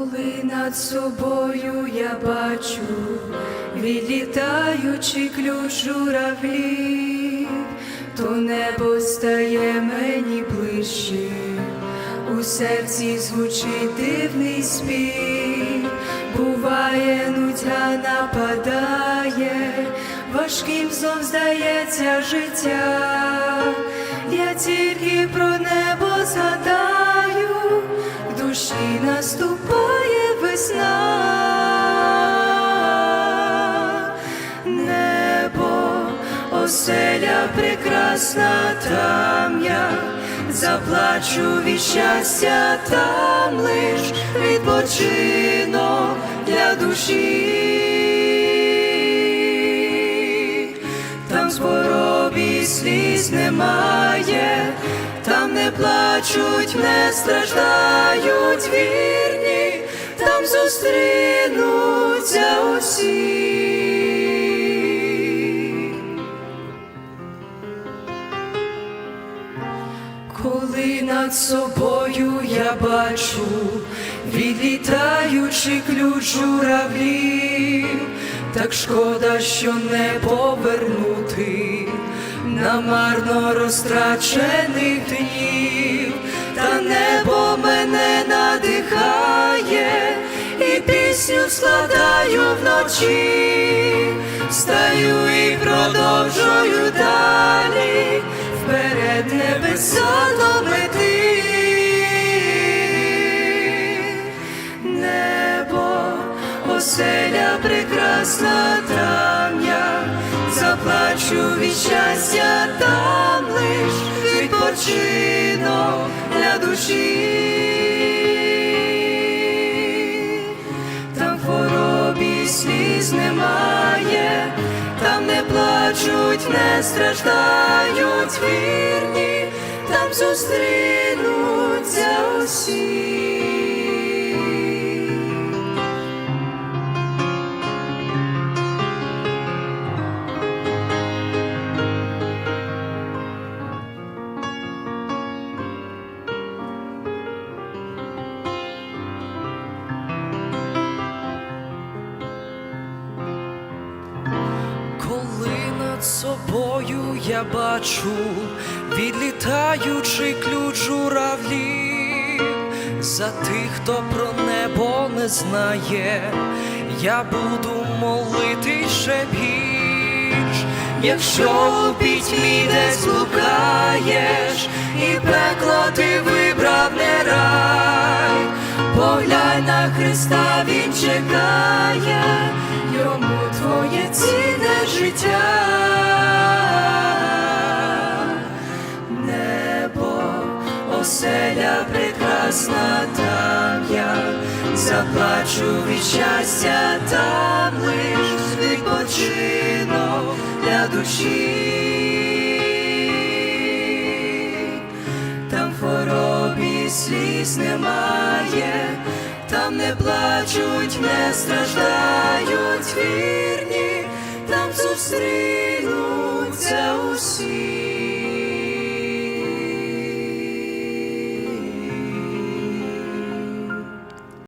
Коли над собою я бачу відлітаючий ключ журавлів, то небо стає мені ближче, у серці звучить дивний спів, буває, нудьга нападає, важким знов здається життя, я тільки про небо згадаю, душі наступає весна, небо, оселя прекрасна, там я заплачу від щастя, там лиш відпочинок для душі. Там хвороб сліз немає, не плачуть, не страждають вірні, там зустрінуться усі. Коли над собою я бачу відлітаючий ключ журавлів, так шкода, що не повернути намарно розтрачених днів, та небо мене надихає, і пісню складаю вночі, стаю і продовжую далі, вперед небеса до мети. Небо, оселя прекрасна, я заплачу від щастя, там лиш відпочинок для душі. Там хвороб і сліз немає, там не плачуть, не страждають вірні, там зустрінуться усі. Над собою я бачу відлітаючий ключ журавлів, за тих, хто про небо не знає, я буду молити ще більш, якщо у пітьмі десь блукаєш, і пекло ти вибрав не рай, поглянь на Христа, Він чекає, йому твоє цінне життя. Небо, оселя прекрасна, там я заплачу від щастя, там лиш відпочинок для душі. Там хвороб і сліз немає, там не плачуть, не страждають вірні, там зустрінуться усі.